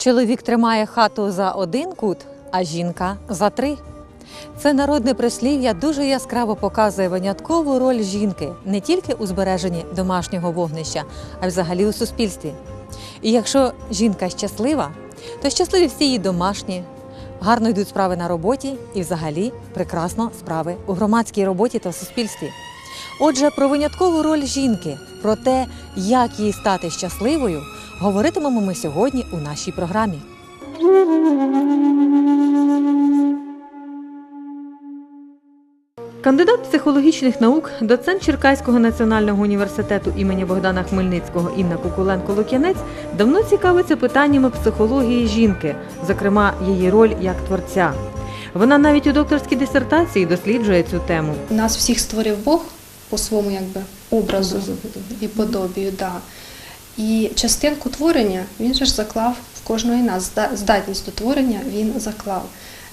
Чоловік тримає хату за один кут, а жінка за три. Це народне прислів'я дуже яскраво показує виняткову роль жінки не тільки у збереженні домашнього вогнища, а й взагалі у суспільстві. І якщо жінка щаслива, то щасливі всі її домашні, гарно йдуть справи на роботі і взагалі прекрасно справи у громадській роботі та суспільстві. Отже, про виняткову роль жінки, про те, як їй стати щасливою, говоритимемо ми сьогодні у нашій програмі. Кандидат психологічних наук, доцент Черкаського національного університету імені Богдана Хмельницького Інна Кукуленко-Лук'янець давно цікавиться питаннями психології жінки, зокрема її роль як творця. Вона навіть у докторській дисертації досліджує цю тему. Нас всіх створив Бог по своєму якби, образу і подобію. Да. І частинку творення він же ж заклав в кожної нас. Здатність до творення він заклав.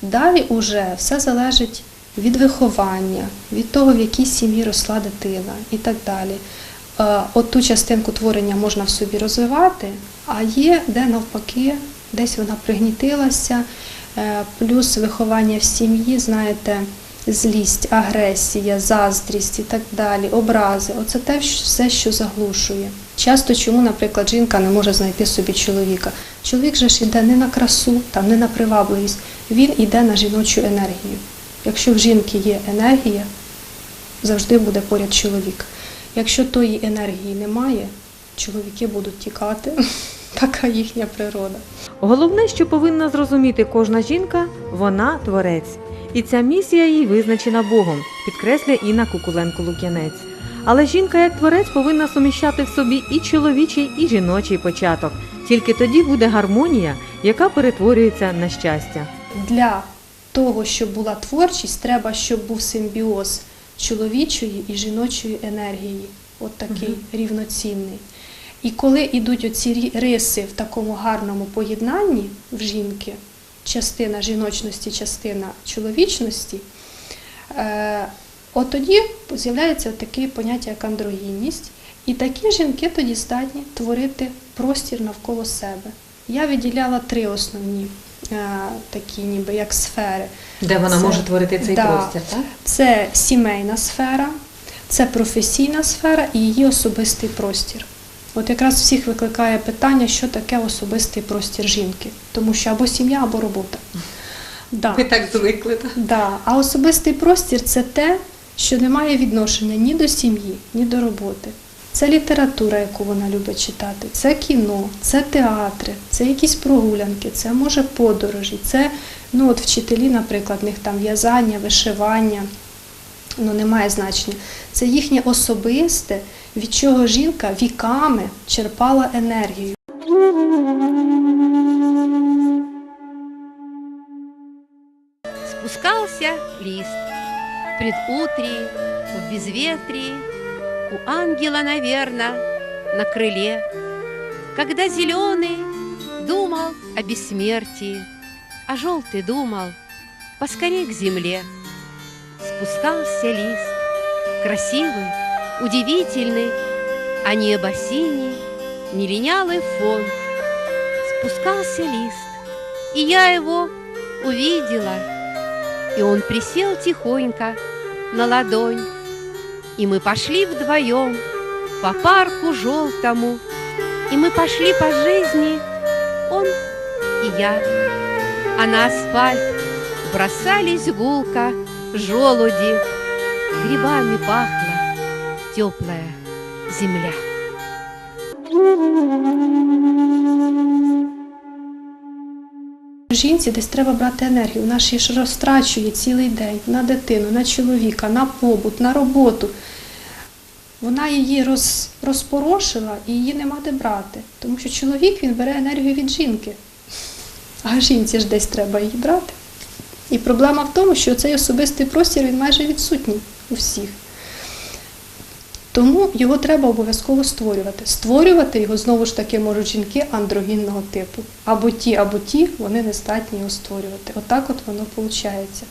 Далі уже все залежить від виховання, від того, в якій сім'ї росла дитина і так далі. Е, От ту частинку творення можна в собі розвивати, а є де навпаки, десь вона пригнітилася, Е, плюс виховання в сім'ї, знаєте, злість, агресія, заздрість і так далі, образи. Оце те все, що заглушує. Часто чому, наприклад, жінка не може знайти собі чоловіка. Чоловік же ж іде не на красу, там, не на привабливість, він іде на жіночу енергію. Якщо в жінки є енергія, завжди буде поряд чоловік. Якщо тої енергії немає, чоловіки будуть тікати. Така їхня природа. Головне, що повинна зрозуміти кожна жінка, вона творець. І ця місія їй визначена Богом, підкреслює Інна Кукуленко-Лук'янець. Але жінка як творець повинна суміщати в собі і чоловічий, і жіночий початок. Тільки тоді буде гармонія, яка перетворюється на щастя. Для того, щоб була творчість, треба, щоб був симбіоз чоловічої і жіночої енергії, от такий рівноцінний. І коли йдуть оці риси в такому гарному поєднанні в жінки, частина жіночності, частина чоловічності, е, от тоді з'являється таке поняття, як андрогінність, і такі жінки тоді здатні творити простір навколо себе. Я виділяла три основні е, такі, ніби як сфери. Де вона Це- може творити цей да. простір, так? Це сімейна сфера, це професійна сфера і її особистий простір. От якраз всіх викликає питання, що таке особистий простір жінки, тому що або сім'я, або робота. Да. Ви так звикли. Так? Да. А особистий простір це те, що не має відношення ні до сім'ї, ні до роботи. Це література, яку вона любить читати, це кіно, це театри, це якісь прогулянки, це може подорожі, це ну, от вчителі, наприклад, в них там в'язання, вишивання, ну немає значення. Це їхнє особисте, від чого жінка віками черпала енергію. Спускался лист в предутрии, в безветрии, у ангела, наверное, на крыле, когда зеленый думал о бессмертии, а желтый думал поскорей к земле. Спускался лист, красивый, удивительный, а небо синий, не линялый фон. Спускался лист, и я его увидела, и он присел тихонько на ладонь, и мы пошли вдвоем по парку желтому, и мы пошли по жизни, он и я, а на асфальт бросались гулко желуди, грибами пахла теплая земля. Жінці десь треба брати енергію. Вона ж ж розтрачує цілий день на дитину, на чоловіка, на побут, на роботу. Вона її роз, розпорошила і її нема де брати. Тому що чоловік він бере енергію від жінки, а жінці ж десь треба її брати. І проблема в тому, що цей особистий простір він майже відсутній у всіх. Тому його треба обов'язково створювати. Створювати його знову ж таки можуть жінки андрогінного типу. Або ті, або ті, вони не здатні його створювати. Отак от воно виходить.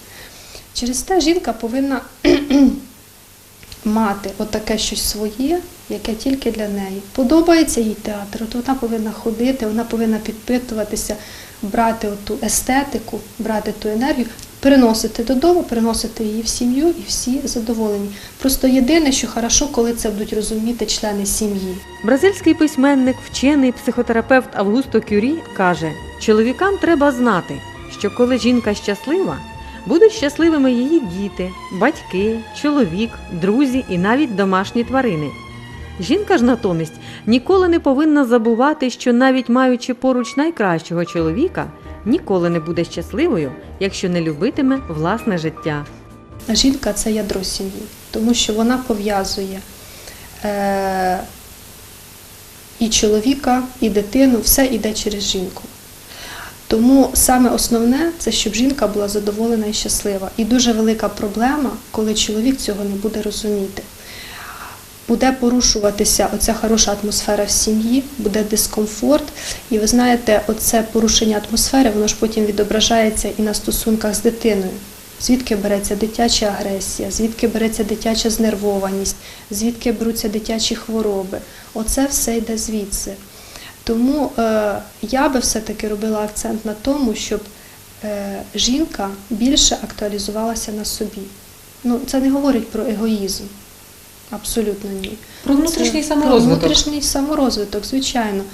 Через те жінка повинна мати отаке щось своє, яке тільки для неї. Подобається їй театр, от вона повинна ходити, вона повинна підпитуватися, брати ту естетику, брати ту енергію, переносити додому, переносити її в сім'ю і всі задоволені. Просто єдине, що хорошо, коли це будуть розуміти члени сім'ї. Бразильський письменник, вчений психотерапевт Августо Кюрі каже: чоловікам треба знати, що коли жінка щаслива, будуть щасливими її діти, батьки, чоловік, друзі і навіть домашні тварини. Жінка ж натомість ніколи не повинна забувати, що навіть маючи поруч найкращого чоловіка, ніколи не буде щасливою, якщо не любитиме власне життя. Жінка це ядро сім'ї, тому що вона пов'язує е, і чоловіка, і дитину, все йде через жінку. Тому саме основне це щоб жінка була задоволена і щаслива. І дуже велика проблема, коли чоловік цього не буде розуміти. Буде порушуватися оця хороша атмосфера в сім'ї, буде дискомфорт. І ви знаєте, оце порушення атмосфери, воно ж потім відображається і на стосунках з дитиною. Звідки береться дитяча агресія, звідки береться дитяча знервованість, звідки беруться дитячі хвороби. Оце все йде звідси. Тому е, я би все-таки робила акцент на тому, щоб е, жінка більше актуалізувалася на собі. Ну, це не говорить про егоїзм. Абсолютно ні. Про внутрішній Це саморозвиток. Про внутрішній саморозвиток, звичайно.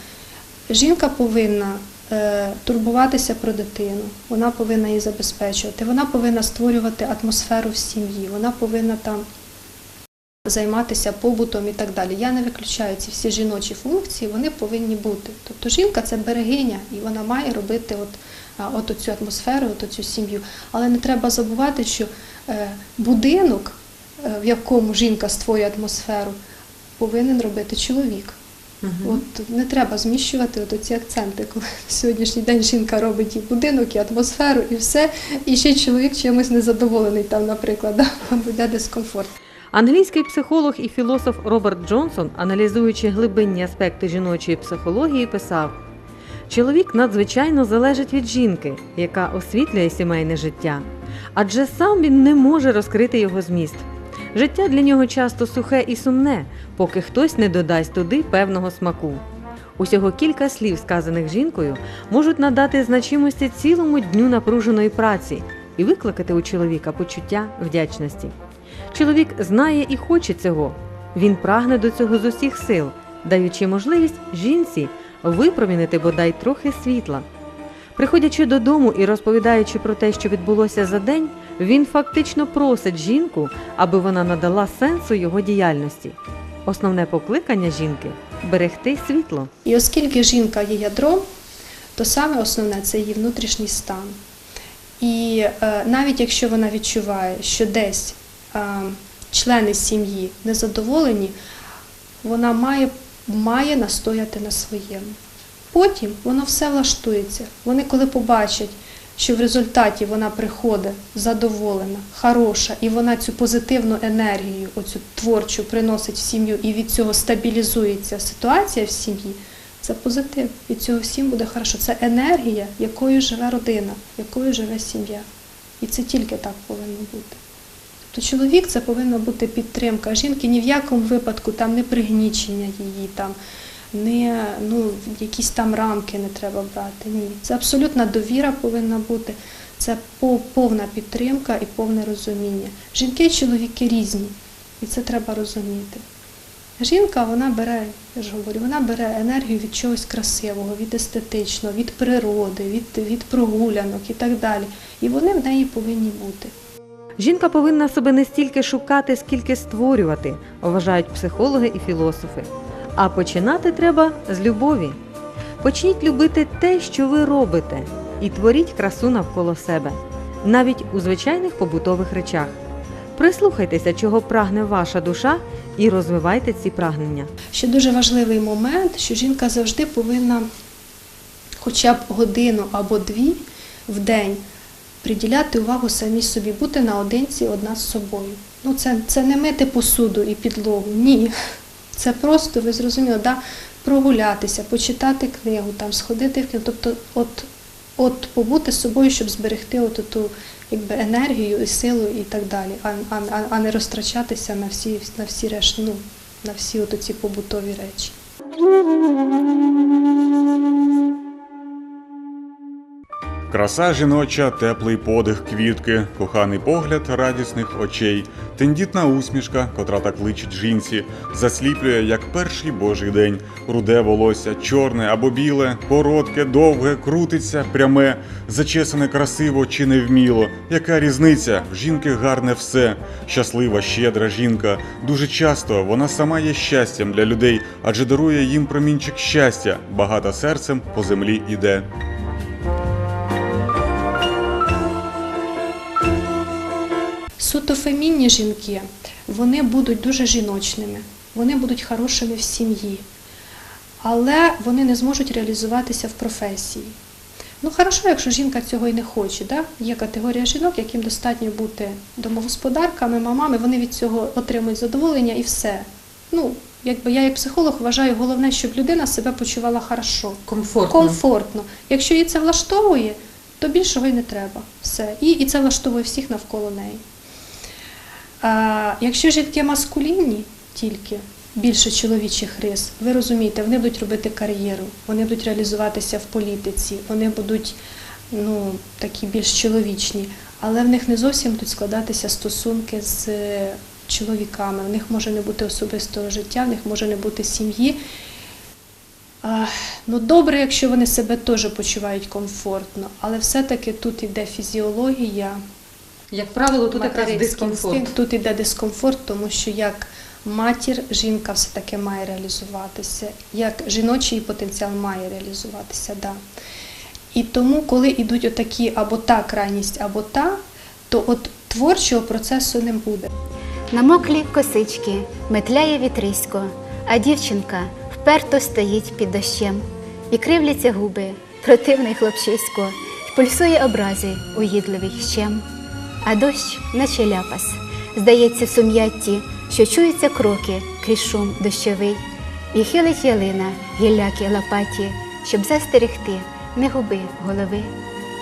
Жінка повинна е, турбуватися про дитину, вона повинна її забезпечувати, вона повинна створювати атмосферу в сім'ї, вона повинна там займатися побутом і так далі. Я не виключаю ці всі жіночі функції, вони повинні бути. Тобто жінка це берегиня, і вона має робити от, от цю атмосферу, от цю сім'ю. Але не треба забувати, що е, будинок, е, в якому жінка створює атмосферу, повинен робити чоловік. От не треба зміщувати от ці акценти, коли в сьогоднішній день жінка робить і будинок, і атмосферу, і все, і ще чоловік чимось незадоволений там, наприклад, да, буде дискомфорт. Англійський психолог і філософ Роберт Джонсон, аналізуючи глибинні аспекти жіночої психології, писав: чоловік надзвичайно залежить від жінки, яка освітлює сімейне життя, адже сам він не може розкрити його зміст. Життя для нього часто сухе і сумне, поки хтось не додасть туди певного смаку. Усього кілька слів, сказаних жінкою, можуть надати значимості цілому дню напруженої праці і викликати у чоловіка почуття вдячності. Чоловік знає і хоче цього. Він прагне до цього з усіх сил, даючи можливість жінці випромінити бодай трохи світла. Приходячи додому і розповідаючи про те, що відбулося за день, він фактично просить жінку, аби вона надала сенсу його діяльності. Основне покликання жінки берегти світло. І оскільки жінка є ядром, то саме основне це її внутрішній стан. І е, навіть якщо вона відчуває, що десь е, члени сім'ї незадоволені, вона має, має настояти на своєму. Потім воно все влаштується. Вони, коли побачать, що в результаті вона приходить задоволена, хороша, і вона цю позитивну енергію, оцю творчу приносить в сім'ю, і від цього стабілізується ситуація в сім'ї, це позитив. Від цього всім буде хорошо. Це енергія, якою живе родина, якою живе сім'я. І це тільки так повинно бути. Тобто чоловік це повинна бути підтримка. Жінки ні в якому випадку там не пригнічення її, там, не ну, якісь там рамки не треба брати. Ні. Це абсолютна довіра повинна бути, це повна підтримка і повне розуміння. Жінки і чоловіки різні, і це треба розуміти. Жінка вона бере, я ж говорю, вона бере енергію від чогось красивого, від естетичного, від природи, від, від прогулянок і так далі. І вони в неї повинні бути. Жінка повинна себе не стільки шукати, скільки створювати, вважають психологи і філософи. А починати треба з любові. Почніть любити те, що ви робите, і творіть красу навколо себе, навіть у звичайних побутових речах. Прислухайтеся, чого прагне ваша душа, і розвивайте ці прагнення. Ще дуже важливий момент, що жінка завжди повинна хоча б годину або дві в день приділяти увагу самій собі, бути наодинці одна з собою. Ну, це, це не мити посуду і підлогу, ні. Це просто, ви зрозуміли, да, прогулятися, почитати книгу, там, сходити в кіно. Тобто, от, от побути з собою, щоб зберегти от ту якби, енергію і силу і так далі, а, а, а- а не розтрачатися на всі, на всі решту, ну, на всі от ці побутові речі. Краса жіноча, теплий подих квітки, коханий погляд радісних очей, тендітна усмішка, котра так личить жінці, засліплює, як перший божий день. Руде волосся, чорне або біле, коротке, довге, крутиться, пряме, зачесане красиво чи невміло. Яка різниця? В жінки гарне все. Щаслива, щедра жінка. Дуже часто вона сама є щастям для людей, адже дарує їм промінчик щастя. Багата серцем по землі іде. Суто фемінні жінки, вони будуть дуже жіночними, вони будуть хорошими в сім'ї, але вони не зможуть реалізуватися в професії. Ну, хорошо, якщо жінка цього і не хоче. Да? Є категорія жінок, яким достатньо бути домогосподарками, мамами, вони від цього отримують задоволення і все. Ну, якби я як психолог вважаю, головне, щоб людина себе почувала хорошо. Комфортно. Комфортно. Якщо її це влаштовує, то більшого й не треба. Все. І, і це влаштовує всіх навколо неї. Якщо жінки маскулінні тільки, більше чоловічих рис, ви розумієте, вони будуть робити кар'єру, вони будуть реалізуватися в політиці, вони будуть ну, такі більш чоловічні, але в них не зовсім будуть складатися стосунки з е, чоловіками, в них може не бути особистого життя, в них може не бути сім'ї. Ну, добре, якщо вони себе теж почувають комфортно, але все-таки тут іде фізіологія, Як правило, тут якраз дискомфорт. тут іде дискомфорт, тому що як матір жінка все-таки має реалізуватися, як жіночий потенціал має реалізуватися. Да. І тому, коли йдуть отакі або та крайність, або та, то от творчого процесу не буде. Намоклі косички метляє вітрисько, а дівчинка вперто стоїть під дощем. І кривляться губи, противний хлопчисько, й пульсує образи уїдливий щем. А дощ, наче ляпас, здається в сум'ятті, що чуються кроки крізь шум дощовий, і хилить ялина гілляки лопаті, щоб застерегти, не губи голови.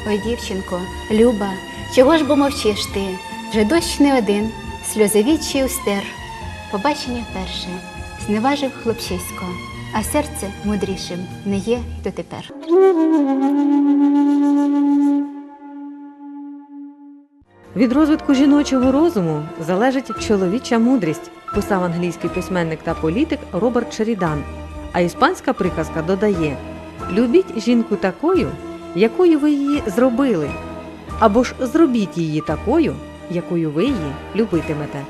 Ой, дівчинко, люба, чого ж бо мовчиш ти? Вже дощ не один, сльозовічий устер. Побачення перше, зневажив хлопчисько, а серце мудрішим не є дотепер. Від розвитку жіночого розуму залежить чоловіча мудрість, писав англійський письменник та політик Роберт Шерідан. А іспанська приказка додає: Любіть жінку такою, якою ви її зробили, або ж зробіть її такою, якою ви її любитимете.